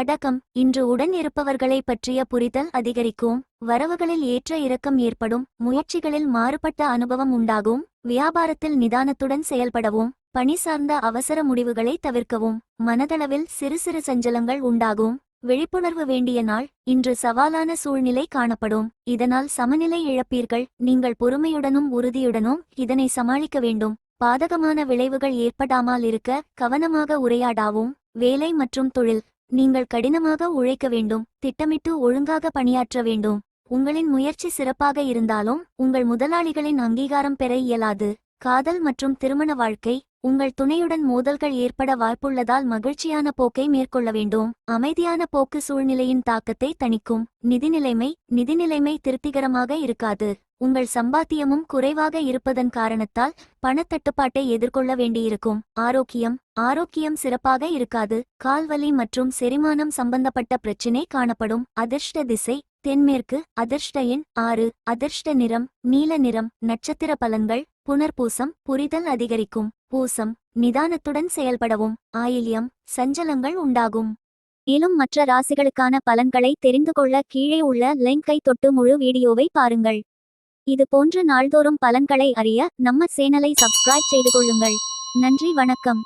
கடகம் இன்று உடன் இருப்பவர்களை பற்றிய புரிதல் அதிகரிக்கும். வரவுகளில் ஏற்ற இறக்கம் ஏற்படும். முயற்சிகளில் மாறுபட்ட அனுபவம் உண்டாகும். வியாபாரத்தில் நிதானத்துடன் செயல்படவும். பணி சார்ந்த அவசர முடிவுகளை தவிர்க்கவும். மனதளவில் சிறு சிறு சஞ்சலங்கள் உண்டாகும். விழிப்புணர்வு வேண்டிய நாள். இன்று சவாலான சூழ்நிலை காணப்படும். இதனால் சமநிலை இழப்பீர்கள். நீங்கள் பொறுமையுடனும் உறுதியுடனும் இதனை சமாளிக்க வேண்டும். பாதகமான விளைவுகள் ஏற்படாமல் இருக்க கவனமாக உரையாடாவும். வேலை மற்றும் தொழில். நீங்கள் கடினமாக உழைக்க வேண்டும் திட்டமிட்டு ஒழுங்காக பணியாற்ற வேண்டும். உங்களின் முயற்சி சிறப்பாக இருந்தாலும் உங்கள் முதலாளிகளின் அங்கீகாரம் பெற இயலாது. காதல் மற்றும் திருமண வாழ்க்கை உங்கள் துணையுடன் மோதல்கள் ஏற்பட வாய்ப்புள்ளதால் மகிழ்ச்சியான போக்கை மேற்கொள்ள வேண்டும். அமைதியான போக்கு சூழ்நிலையின் தாக்கத்தை தணிக்கும். நிதிநிலைமை நிதிநிலைமை திருப்திகரமாக இருக்காது. உங்கள் சம்பாத்தியமும் குறைவாக இருப்பதன் காரணத்தால் பணத்தட்டுப்பாட்டை எதிர்கொள்ள வேண்டியிருக்கும். ஆரோக்கியம் ஆரோக்கியம் சிறப்பாக இருக்காது. கால்வலி மற்றும் செரிமானம் சம்பந்தப்பட்ட பிரச்சினை காணப்படும். அதிர்ஷ்ட திசை தென்மேற்கு அதிர்ஷ்ட எண் ஆறு. அதிர்ஷ்ட நிறம் நீல நிறம் நட்சத்திர பலன்கள் புனர்பூசம் புரிதல் அதிகரிக்கும் பூசம் நிதானத்துடன் செயல்படவும் ஆயில்யம் சஞ்சலங்கள் உண்டாகும். மேலும் மற்ற ராசிகளுக்கான பலன்களை தெரிந்து கொள்ள கீழே உள்ள லிங்கை தொட்டு முழு வீடியோவை பாருங்கள். இது போன்று நாள்தோறும் பலன்களை அறிய நம்ம சேனலை சப்ஸ்கிரைப் செய்து கொள்ளுங்கள். நன்றி வணக்கம்.